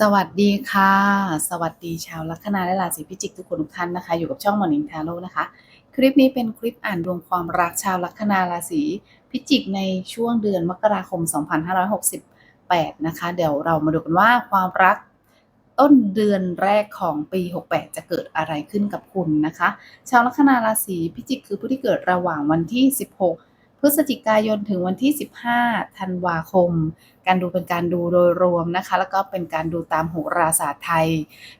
สวัสดีค่ะ สวัสดีชาวลัคนาและราศีพิจิกทุกคนทุกท่านนะคะ อยู่กับช่องหมอนิงทาโร่นะคะ คลิปนี้เป็นคลิปอ่านดวงความรักชาวลัคนาราศีพิจิกในช่วงเดือนมกราคม 2568 นะคะ เดี๋ยวเรามาดูกันว่าความรักต้นเดือนแรกของปี 68 จะเกิดอะไรขึ้นกับคุณนะคะ ชาวลัคนาราศีพิจิกคือผู้ที่เกิดระหว่างวันที่ 16 พฤศจิกายนถึงวันที่ 15 ธันวาคม การดูเป็นการดูโดยรวมนะคะ แล้วก็เป็นการดูตามโหราศาสตร์ไทย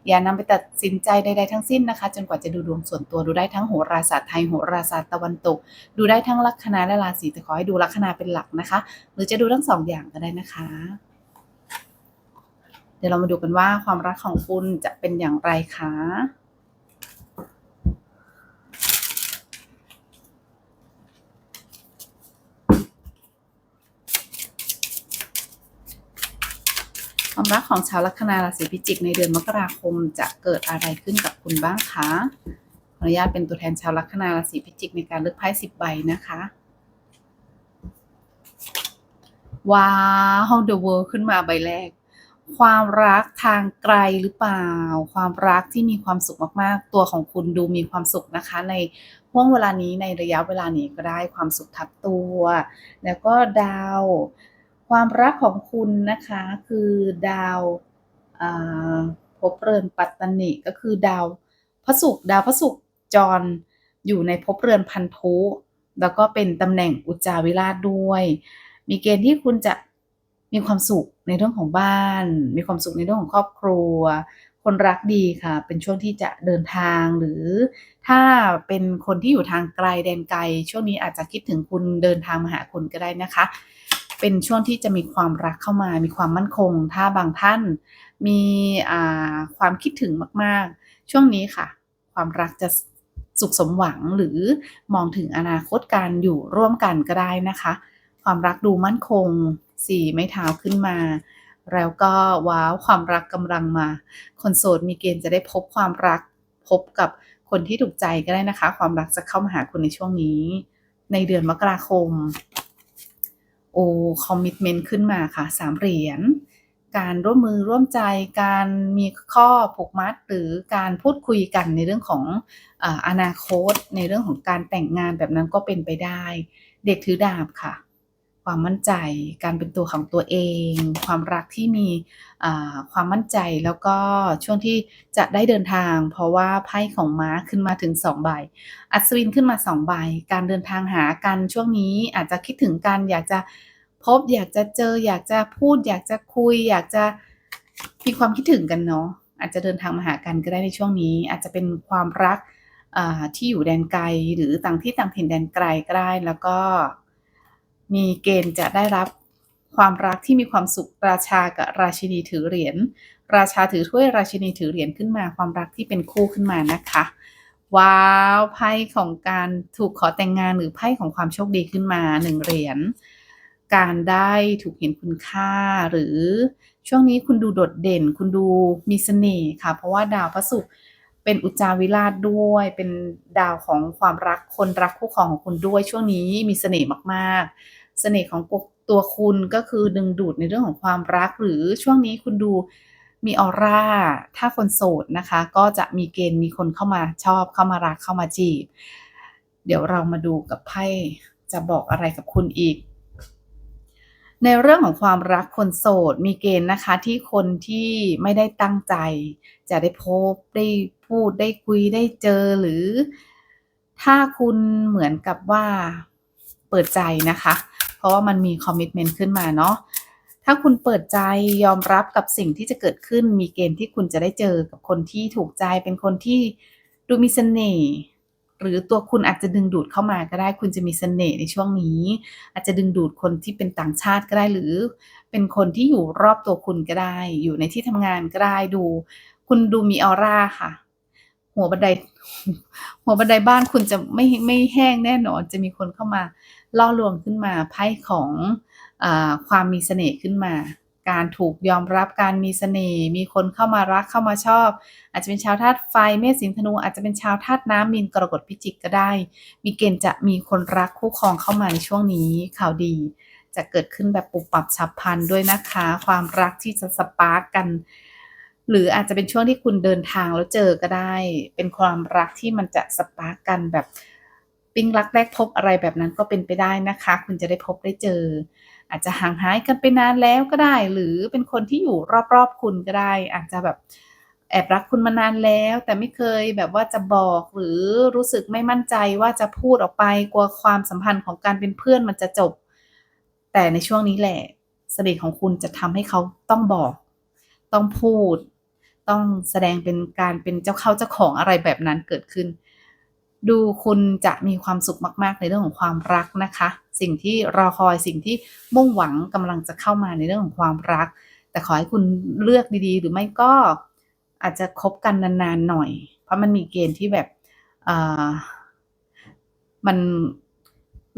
อย่านำไปตัดสินใจใดๆทั้งสิ้นนะคะ จนกว่าจะดูดวงส่วนตัวดูได้ทั้งโหราศาสตร์ไทยโหราศาสตร์ตะวันตก ดูได้ทั้งลัคนาและราศีแต่ขอให้ดูลัคนาเป็นหลักนะคะ หรือจะดูทั้งสองอย่างก็ได้นะคะ เดี๋ยวเรามาดูกันว่าความรักของคุณจะเป็นอย่างไรคะ ความรักของชาวลัคนาราศีพิจิกในเดือนมกราคมจะเกิดอะไรขึ้นกับคุณบ้างคะขออนุญาตเป็นตัวแทนชาวลัคนาราศีพิจิกในการเลือกไพ่สิบใบนะคะ ว้าว The World ขึ้นมาใบแรก ความรักทางไกลหรือเปล่า ความรักที่มีความสุขมากๆ ตัวของคุณดูมีความสุขนะคะ ในห่วงเวลานี้ในระยะเวลานี้ก็ได้ความสุขทับตัว แล้วก็ดาว ความรักของคุณนะคะคือดาวอ่าภพเรือนปัตตนิก็คือดาวพระศุกร์ดาวพระศุกร์จรอยู่ในภพเรือนพันธุแล้วก็เป็นตำแหน่งอุจจาวิราชด้วย มีเกณฑ์ที่คุณจะมีความสุขในเรื่องของบ้าน มีความสุขในเรื่องของครอบครัว คนรักดีค่ะ เป็นช่วงที่จะเดินทางหรือถ้าเป็นคนที่อยู่ทางไกลแดนไกล ช่วงนี้อาจจะคิดถึงคุณเดินทางมาหาคุณก็ได้นะคะ เป็นช่วงที่จะมีความรักเข้ามา มีความมั่นคง ถ้าบางท่านมีความคิดถึงมาก ๆ ช่วงนี้ค่ะ ความรักจะสุขสมหวังหรือมองถึงอนาคตการอยู่ร่วมกันก็ได้นะคะ ความรักดูมั่นคงสี่ไม้เท้าขึ้นมา แล้วก็ว้าวความรักกำลังมา คนโสดมีเกณฑ์จะได้พบความรักพบกับคนที่ถูกใจก็ได้นะคะ ความรักจะเข้ามาหาคุณในช่วงนี้ ในเดือนมกราคม โอ้คอมมิชเมนต์ขึ้นมาค่ะสามเหรียญการร่วมมือร่วมใจการมีข้อผูกมัดหรือการพูดคุยกันในเรื่องของออนาคต ในเรื่องของการแต่งงานแบบนั้นก็เป็นไปได้ เด็กถือดาบค่ะ ความมั่นใจ การเป็นตัวของตัวเอง ความรักที่มีความมั่นใจแล้วก็ช่วงที่จะได้เดินทาง เพราะว่าไพ่ของม้าขึ้นมาถึง2ใบ อัศวินขึ้นมา2ใบ การเดินทางหากันช่วงนี้อาจจะคิดถึงกันอยากจะพบอยากจะเจอ อยากจะพูด อยากจะคุย อยากจะมีความคิดถึงกันเนาะอาจจะเดินทางมาหากันก็ได้ในช่วงนี้ อาจจะเป็นความรักที่อยู่แดนไกลหรือต่างที่ต่างถิ่นแดนไกลก็ได้แล้วก็ มีเกณฑ์จะได้รับความรักที่มีความสุขราชากับราชินีถือเหรียญ ราชาถือถ้วยราชินีถือเหรียญขึ้นมา ความรักที่เป็นคู่ขึ้นมานะคะว้าวไพ่ของการถูกขอแต่งงานหรือไพ่ของความโชคดีขึ้นมาหนึ่งเหรียญการได้ถูกเห็นคุณค่าหรือช่วงนี้คุณดูโดดเด่น คุณดูมีเสน่ห์ค่ะ เพราะว่าดาวพระศุกร์ เป็นอุจจาวิราชด้วย เป็นดาวของความรักคนรักคู่ครองของคุณด้วย ช่วงนี้มีเสน่ห์มากๆ เสน่ห์ของตัวคุณก็คือดึงดูดในเรื่องของความรัก หรือช่วงนี้คุณดูมีออร่า ถ้าคนโสดนะคะ ก็จะมีเกณฑ์มีคนเข้ามาชอบเข้ามารักเข้ามาจีบ เดี๋ยวเรามาดูกับไพ่จะบอกอะไรกับคุณอีก ในเรื่องของความรักคนโสดมีเกณฑ์นะคะที่คนที่ไม่ได้ตั้งใจ จะได้พบได้ พูดได้คุยได้เจอหรือ ถ้าคุณเหมือนกับว่าเปิดใจนะคะ เพราะว่ามันมีคอมมิชเมนต์ขึ้นมาเนาะถ้าคุณเปิดใจยอมรับกับสิ่งที่จะเกิดขึ้น มีเกณฑ์ที่คุณจะได้เจอกับคนที่ถูกใจเป็นคนที่ดูมีเสน่ห์หรือตัวคุณอาจจะดึงดูดเข้ามาก็ได้ คุณจะมีเสน่ห์ในช่วงนี้ อาจจะดึงดูดคนที่เป็นต่างชาติก็ได้หรือ เป็นคนที่อยู่รอบตัวคุณก็ได้ อยู่ในที่ทำงานก็ได้ดู คุณดูมีออร่าค่ะ หัวบันได หัวบันไดบ้านคุณจะไม่ไม่แห้งแน่นอน จะมีคนเข้ามาล่อลวงขึ้นมาไพ่ของอความมีเสน่ห์ขึ้นมา การถูกยอมรับการมีเสน่ห์มีคนเข้ามารักเข้ามาชอบ อาจจะเป็นชาวธาตุไฟเมษสิงธนูอาจจะเป็นชาวธาตุน้ำมีนกรกฎพิจิกก็ได้ มีเกณฑ์จะมีคนรักคู่ครองเข้ามาในช่วงนี้ข่าวดีจะเกิดขึ้นแบบปุบปับฉับพลันด้วยนะคะ ความรักที่จะสปาร์กกัน หรืออาจจะเป็นช่วงที่คุณเดินทางแล้วเจอก็ได้ เป็นความรักที่มันจะสปาร์กกันแบบปิ๊งรักแรกพบอะไรแบบนั้นก็เป็นไปได้นะคะ คุณจะได้พบได้เจอ อาจจะห่างหายกันไปนานแล้วก็ได้ หรือเป็นคนที่อยู่รอบๆคุณก็ได้ อาจจะแบบแอบรักคุณมานานแล้ว แต่ไม่เคยแบบว่าจะบอกหรือรู้สึกไม่มั่นใจว่าจะพูดออกไปกลัวความสัมพันธ์ของการเป็นเพื่อนมันจะจบ แต่ในช่วงนี้แหละเสน่ห์ของคุณจะทำให้เขาต้องบอก ต้องพูด ต้องแสดงเป็นการเป็นเจ้าเข้าเจ้าของอะไรแบบนั้นเกิดขึ้น ดูคุณจะมีความสุขมากๆในเรื่องของความรักนะคะ สิ่งที่รอคอยสิ่งที่มุ่งหวังกำลังจะเข้ามาในเรื่องของความรัก แต่ขอให้คุณเลือกดีๆ หรือไม่ก็อาจจะคบกันนานๆหน่อย เพราะมันมีเกณฑ์ที่แบบมัน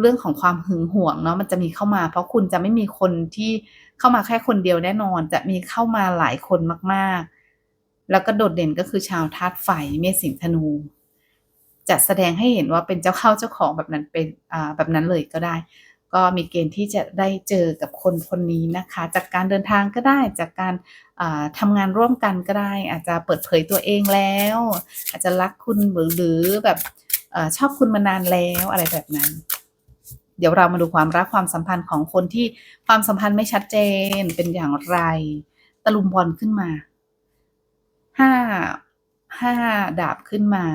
เรื่องของความหึงหวงเนาะมันจะมีเข้ามา เพราะคุณจะไม่มีคนที่เข้ามาแค่คนเดียวแน่นอน จะมีเข้ามาหลายคนมากๆ แล้วก็โดดเด่นก็คือชาวธาตุไฟเมษสิงห์ธนู จะแสดงให้เห็นว่าเป็นเจ้าเข้าเจ้าของแบบนั้นเป็นอ่าแบบนั้นเลยก็ได้ ก็มีเกณฑ์ที่จะได้เจอกับคนคนนี้นะคะ จากการเดินทางก็ได้จากการอ่าทำงานร่วมกันก็ได้ อาจจะเปิดเผยตัวเองแล้ว อาจจะรักคุณหรือหรือแบบอชอบคุณมานานแล้วอะไรแบบนั้น เดี๋ยวเรามาดูความรักความสัมพันธ์ของคนที่ความสัมพันธ์ไม่ชัดเจนเป็นอย่างไร ตะลุมบอลขึ้นมา ห้าห้าดาบขึ้นมา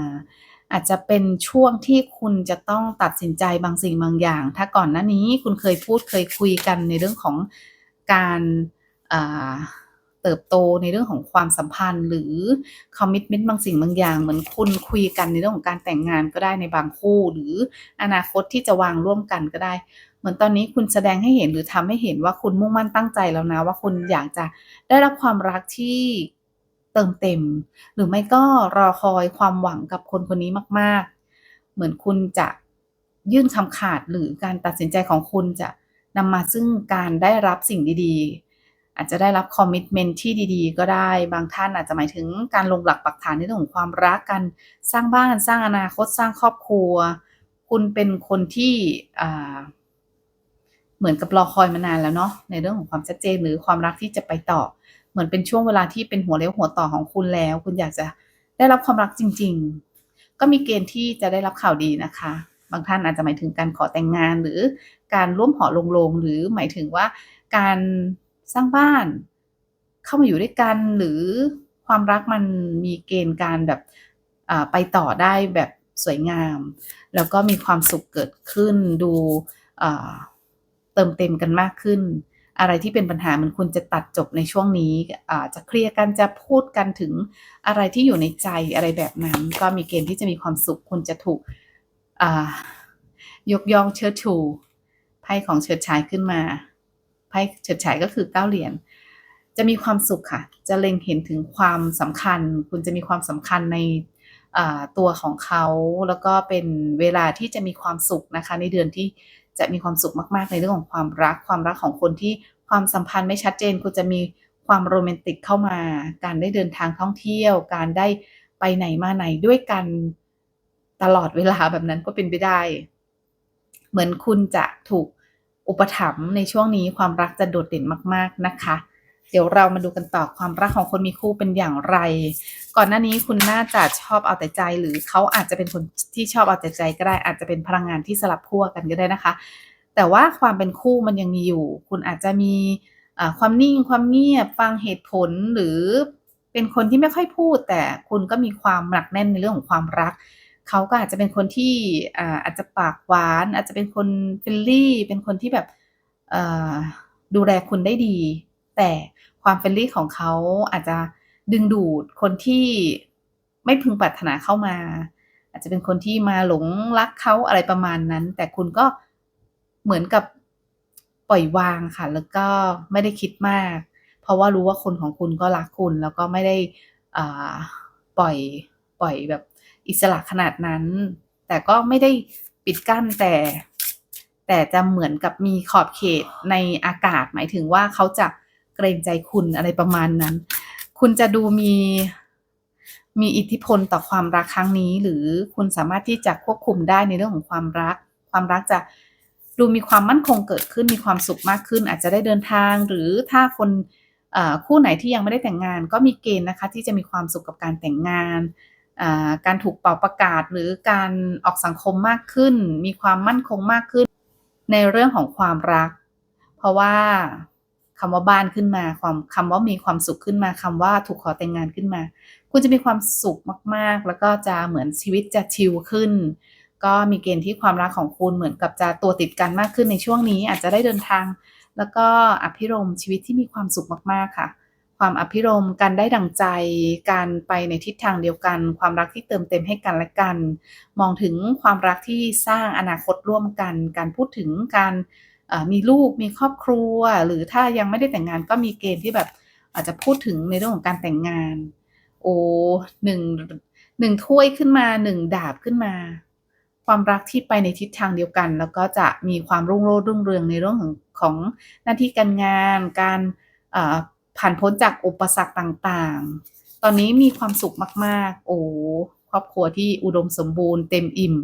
อาจจะเป็นช่วงที่คุณจะต้องตัดสินใจบางสิ่งบางอย่าง ถ้าก่อนหน้านี้คุณเคยพูดเคยคุยกันในเรื่องของการเติบโตในเรื่องของความสัมพันธ์ หรือคอมมิชเมนต์บางสิ่งบางอย่าง เหมือนคุณคุยกันในเรื่องของการแต่งงานก็ได้ในบางคู่ หรืออนาคตที่จะวางร่วมกันก็ได้ เหมือนตอนนี้คุณแสดงให้เห็นหรือทำให้เห็นว่าคุณมุ่งมั่นตั้งใจแล้วนะว่าคุณอยากจะได้รับความรักที่ เติมเต็ม หรือไม่ก็รอคอยความหวังกับคนคนนี้มาก ๆ เหมือนคุณจะยื่นคำขาดหรือการตัดสินใจของคุณจะนำมาซึ่งการได้รับสิ่งดีๆ อาจจะได้รับคอมมิชเมนที่ดีๆ ก็ได้ บางท่านอาจจะหมายถึงการลงหลักปักฐานในเรื่องของความรักกันสร้างบ้านสร้างอนาคตสร้างครอบครัว คุณเป็นคนที่เหมือนกับรอคอยมานานแล้วเนาะในเรื่องของความชัดเจนหรือความรักที่จะไปต่อ เหมือนเป็นช่วงเวลาที่เป็นหัวเลี้ยวหัวต่อของคุณแล้ว คุณอยากจะได้รับความรักจริง ๆ ก็มีเกณฑ์ที่จะได้รับข่าวดีนะคะ บางท่านอาจจะหมายถึงการขอแต่งงานหรือการร่วมหอลงโลงหรือหมายถึงว่าการสร้างบ้าน เข้ามาอยู่ด้วยกันหรือความรักมันมีเกณฑ์การแบบไปต่อได้แบบสวยงาม แล้วก็มีความสุขเกิดขึ้นดูเติมเต็มกันมากขึ้น อะไรที่เป็นปัญหามันคุณจะตัดจบในช่วงนี้จะเคลียร์กันจะพูดกันถึงอะไรที่อยู่ในใจอะไรแบบนั้น ก็มีเกณฑ์ที่จะมีความสุขคุณจะถูกยกย่องเชิดชูไพ่ของเฉิดฉายขึ้นมาไพ่เฉิดฉายก็คือเก้าเหรียญจะมีความสุขค่ะ จะเล็งเห็นถึงความสำคัญ คุณจะมีความสำคัญใน ตัวของเขาแล้วก็เป็นเวลาที่จะมีความสุขนะคะ ในเดือนที่จะมีความสุขมาก ๆ ในเรื่องของความรัก ความรักของคนที่ความสัมพันธ์ไม่ชัดเจนคุณจะมีความโรแมนติกเข้ามา การได้เดินทางท่องเที่ยว การได้ไปไหนมาไหนด้วยกันตลอดเวลาแบบนั้นก็เป็นไปได้ เหมือนคุณจะถูกอุปถัมภ์ในช่วงนี้ความรักจะโดดเด่นมาก ๆนะคะ เดี๋ยวเรามาดูกันต่อความรักของคนมีคู่เป็นอย่างไร ก่อนหน้านี้คุณน่าจะชอบเอาแต่ใจ หรือเขาอาจจะเป็นคนที่ชอบเอาแต่ใจก็ได้อาจจะเป็นพลังงานที่สลับขั้วกันก็ได้นะคะ แต่ว่าความเป็นคู่มันยังมีอยู่ คุณอาจจะมีความนิ่งความเงียบฟังเหตุผลหรือเป็นคนที่ไม่ค่อยพูด แต่คุณก็มีความหนักแน่นในเรื่องของความรักเขาก็อาจจะเป็นคนที่อาจจะปากหวาน อาจจะเป็นคนเฟรนลี่ เป็นคนที่แบบดูแลคุณได้ดี แต่ ความเฟรนลี่ของเขาอาจจะดึงดูดคนที่ไม่พึงปรารถนาเข้ามา อาจจะเป็นคนที่มาหลงรักเขาอะไรประมาณนั้น แต่คุณก็เหมือนกับปล่อยวางค่ะ แล้วก็ไม่ได้คิดมาก เพราะว่ารู้ว่าคนของคุณก็รักคุณ แล้วก็ไม่ได้ปล่อยปล่อยแบบอิสระขนาดนั้น แต่ก็ไม่ได้ปิดกั้นแต่แต่จะเหมือนกับมีขอบเขตในอากาศ หมายถึงว่าเขาจะเกรงใจคุณอะไรประมาณนั้น คุณจะดูมีมีอิทธิพลต่อความรักครั้งนี้ หรือคุณสามารถที่จะควบคุมได้ในเรื่องของความรัก ความรักจะดูมีความมั่นคงเกิดขึ้นมีความสุขมากขึ้น อาจจะได้เดินทาง หรือถ้าคนคู่ไหนที่ยังไม่ได้แต่งงาน ก็มีเกณฑ์นะคะที่จะมีความสุขกับการแต่งงาน การถูกเป่าประกาศหรือการออกสังคมมากขึ้น มีความมั่นคงมากขึ้น ในเรื่องของความรัก เพราะว่า คำว่าบ้านขึ้นมา ความคำว่ามีความสุขขึ้นมาคำว่าถูกขอแต่งงานขึ้นมา คุณจะมีความสุขมากๆ แล้วก็จะเหมือนชีวิตจะชิลขึ้น ก็มีเกณฑ์ที่ความรักของคุณเหมือนกับจะตัวติดกันมากขึ้นในช่วงนี้ อาจจะได้เดินทาง แล้วก็อภิรมชีวิตที่มีความสุขมากๆค่ะ ความอภิรมการได้ดังใจ การไปในทิศทางเดียวกัน ความรักที่เติมเต็มให้กันและกัน มองถึงความรักที่สร้างอนาคตร่วมกัน การพูดถึงการ มีลูกมีครอบครัว หรือถ้ายังไม่ได้แต่งงานก็มีเกณฑ์ที่แบบอาจจะพูดถึงในเรื่องของการแต่งงาน โอ้หนึ่งหนึ่งถ้วยขึ้นมาหนึ่งดาบขึ้นมา ความรักที่ไปในทิศทางเดียวกัน แล้วก็จะมีความรุ่งโรจน์รุ่งเรืองในเรื่องของของหน้าที่การงาน การผ่านพ้นจากอุปสรรคต่างๆ ตอนนี้มีความสุขมาก ๆ โอ้ครอบครัวที่อุดมสมบูรณ์เต็มอิ่ม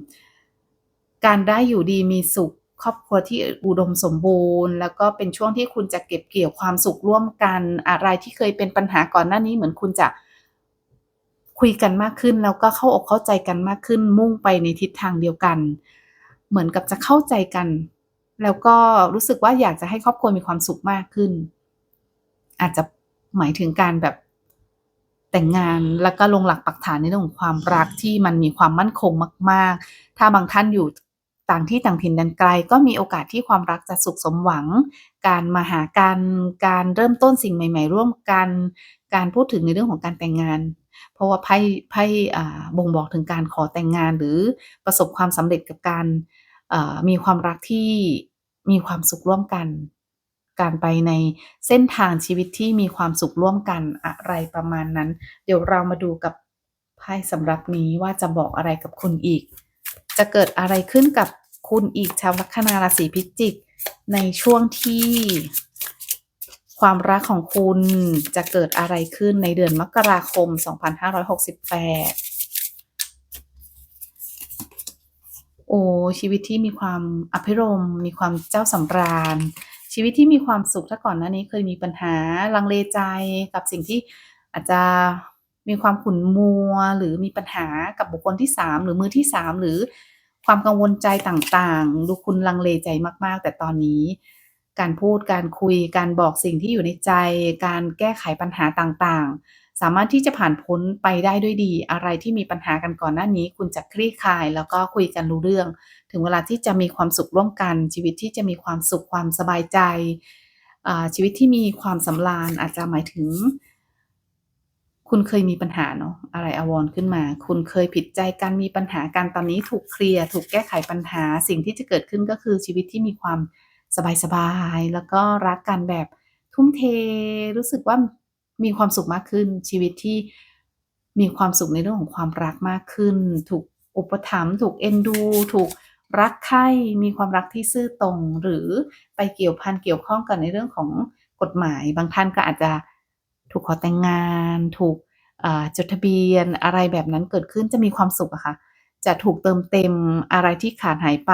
การได้อยู่ดีมีสุข ครอบครัวที่อุดมสมบูรณ์ แล้วก็เป็นช่วงที่คุณจะเก็บเกี่ยวความสุขร่วมกัน อะไรที่เคยเป็นปัญหาก่อนหน้านี้เหมือนคุณจะคุยกันมากขึ้น แล้วก็เข้าอกเข้าใจกันมากขึ้น มุ่งไปในทิศทางเดียวกัน เหมือนกับจะเข้าใจกัน แล้วก็รู้สึกว่าอยากจะให้ครอบครัวมีความสุขมากขึ้น อาจจะหมายถึงการแบบแต่งงานแล้วก็ลงหลักปักฐานในเรื่องของความรักที่มันมีความมั่นคงมาก ๆ ถ้าบางท่านอยู่ ต่างที่ต่างถิ่นแดนไกลก็มีโอกาสที่ความรักจะสุขสมหวัง การมาหากันการเริ่มต้นสิ่งใหม่ ๆ ร่วมกัน การพูดถึงในเรื่องของการแต่งงาน เพราะว่าไพ่ไพ่บ่งบอกถึงการขอแต่งงานหรือประสบความสำเร็จกับการมีความรักที่มีความสุขร่วมกัน การไปในเส้นทางชีวิตที่มีความสุขร่วมกันอะไรประมาณนั้น เดี๋ยวเรามาดูกับไพ่สำหรับนี้ว่าจะบอกอะไรกับคุณอีก จะเกิดอะไรขึ้นกับคุณอีกชาวลัคนาราศีพิจิก ในช่วงที่ ความรักของคุณจะเกิดอะไรขึ้นในเดือนมกราคม 2568โอ้ชีวิตที่มีความอภิรมมีความเจ้าสำราญ ชีวิตที่มีความสุขถ้าก่อนหน้านี้เคยมีปัญหาลังเลใจกับสิ่งที่อาจจะ มีความขุ่นมัวหรือมีปัญหากับบุคคลที่ 3 หรือมือที่ 3 หรือความกังวลใจต่างๆ ดูคุณลังเลใจมากๆ แต่ตอนนี้ การพูดการคุยการบอกสิ่งที่อยู่ในใจ การแก้ไขปัญหาต่างๆ สามารถที่จะผ่านพ้นไปได้ด้วยดี อะไรที่มีปัญหากันก่อนหน้านี้ คุณจะคลี่คลาย แล้วก็คุยกันรู้เรื่อง ถึงเวลาที่จะมีความสุขร่วมกัน ชีวิตที่จะมีความสุขความสบายใจอ่าชีวิตที่มีความสำราญอาจจะหมายถึง คุณเคยมีปัญหาเนาะอะไรอาวรขึ้นมา คุณเคยผิดใจกันมีปัญหากันตอนนี้ถูกเคลียร์ถูกแก้ไขปัญหา สิ่งที่จะเกิดขึ้นก็คือชีวิตที่มีความสบายๆแล้วก็รักกันแบบทุ่มเทรู้สึกว่ามีความสุขมากขึ้น ชีวิตที่มีความสุขในเรื่องของความรักมากขึ้น ถูกอุปถัมภ์ถูกเอ็นดู ถูกรักใคร่มีความรักที่ซื่อตรง หรือไปเกี่ยวพันเกี่ยวข้องกันในเรื่องของกฎหมาย บางท่านก็อาจจะ ถูกขอแต่งงาน ถูกจดทะเบียนอะไรแบบนั้นเกิดขึ้นจะมีความสุขอะค่ะ จะถูกเติมเต็มอะไรที่ขาดหายไป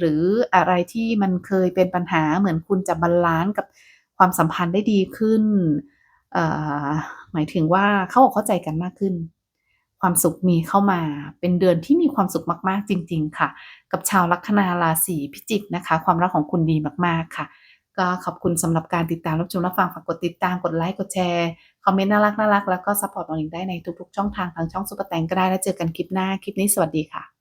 หรืออะไรที่มันเคยเป็นปัญหาเหมือนคุณจะบาลันซ์กับความสัมพันธ์ได้ดีขึ้น หมายถึงว่าเข้าอกเข้าใจกันมากขึ้น ความสุขมีเข้ามาเป็นเดือนที่มีความสุขมากๆจริง ๆ ค่ะ กับชาวลัคนาราศีพิจิกนะคะ ความรักของคุณดีมากๆค่ะ ก็ขอบคุณสำหรับการติดตามรับชมรับฟังฝากกดติดตามกดไลค์กดแชร์ คอมเมนต์น่ารักน่ารักแล้วก็ซัปพอร์ตน้องหญิงได้ในทุกๆช่องทางทางช่องซุปเปอร์แตงก็ได้แล้วเจอกันคลิปหน้าคลิปนี้สวัสดีค่ะ